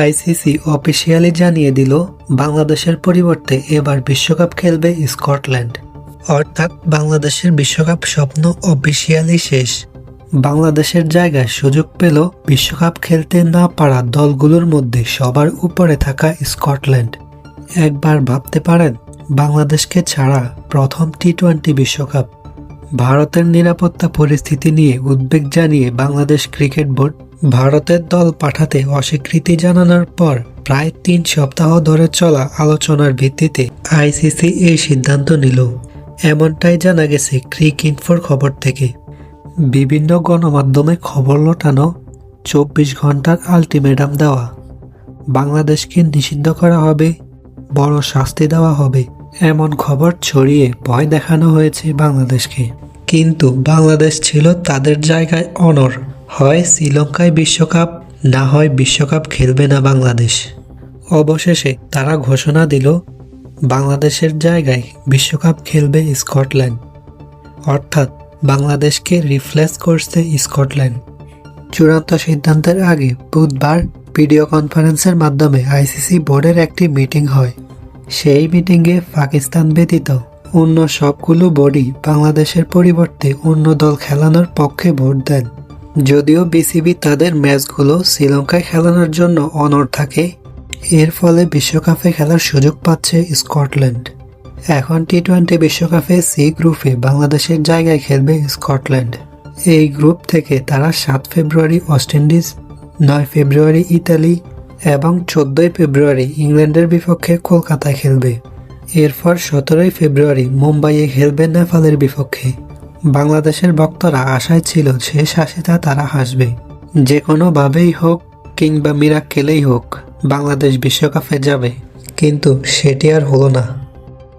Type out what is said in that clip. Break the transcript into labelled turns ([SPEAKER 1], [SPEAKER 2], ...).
[SPEAKER 1] ICC officially জানিয়ে দিল, বাংলাদেশের পরিবর্তে এবার বিশ্বকাপ খেলবে স্কটল্যান্ড। অর্থাৎ বাংলাদেশের বিশ্বকাপ স্বপ্ন অফিসিয়ালি শেষ। বাংলাদেশের জায়গায় সুযোগ পেল বিশ্বকাপ খেলতে না পারা দলগুলোর মধ্যে সবার উপরে থাকা স্কটল্যান্ড। একবার ভাবতে পারেন, বাংলাদেশকে ছাড়া প্রথম টি টোয়েন্টি বিশ্বকাপ। ভারতের নিরাপত্তা পরিস্থিতি নিয়ে উদ্বেগ জানিয়ে বাংলাদেশ ক্রিকেট বোর্ড ভারতের দল পাঠাতে অস্বীকৃতি জানানোর পর প্রায় তিন সপ্তাহ ধরে চলা আলোচনার ভিত্তিতে আইসিসি এই সিদ্ধান্ত নিল। এমনটাই জানা গেছে ক্রিক ইনফোর খবর থেকে। বিভিন্ন গণমাধ্যমে খবর লোটানো চব্বিশ ঘণ্টার আলটিমেটাম দেওয়া। বাংলাদেশকে নিষিদ্ধ করা হবে, বড় শাস্তি দেওয়া হবে, এমন খবর ছড়িয়ে ভয় দেখানো হয়েছে বাংলাদেশকে। কিন্তু বাংলাদেশ ছিল তাদের জায়গায় অনর হয় শ্রীলঙ্কায় বিশ্বকাপ, না হয় বিশ্বকাপ খেলবে না বাংলাদেশ? অবশেষে তারা ঘোষণা দিল, বাংলাদেশের জায়গায় বিশ্বকাপ খেলবে স্কটল্যান্ড। অর্থাৎ বাংলাদেশকে রিপ্লেস করছে স্কটল্যান্ড। চূড়ান্ত সিদ্ধান্তের আগে বুধবার ভিডিও কনফারেন্সের মাধ্যমে আইসিসি বোর্ডের একটি মিটিং হয়। সেই মিটিংয়ে পাকিস্তান ব্যতীত অন্য সবগুলো বডি বাংলাদেশের পরিবর্তে অন্য দল খেলানোর পক্ষে ভোট দেন। যদিও বিসিবি তাদের ম্যাচগুলো শ্রীলঙ্কায় খেলানোর জন্য অনড় থাকে, এর ফলে বিশ্বকাপে খেলার সুযোগ পাচ্ছে স্কটল্যান্ড। এখন টি টোয়েন্টি বিশ্বকাপে সি গ্রুপে বাংলাদেশের জায়গায় খেলবে স্কটল্যান্ড। এই গ্রুপ থেকে তারা সাত ফেব্রুয়ারি ওয়েস্ট ইন্ডিজ, নয় ফেব্রুয়ারি ইতালি এবং চোদ্দই ফেব্রুয়ারি ইংল্যান্ডের বিপক্ষে কলকাতায় খেলবে। এরপর সতেরোই ফেব্রুয়ারি মুম্বাইয়ে খেলবে নেপালের বিপক্ষে। বাংলাদেশের ভক্তরা আশায় ছিল শেষ হাসিটা তারা হাসবে। যে কোনোভাবেই হোক কিংবা মীরা কেলেই হোক, বাংলাদেশ বিশ্বকাপে যাবে। কিন্তু সেটি আর হলো না।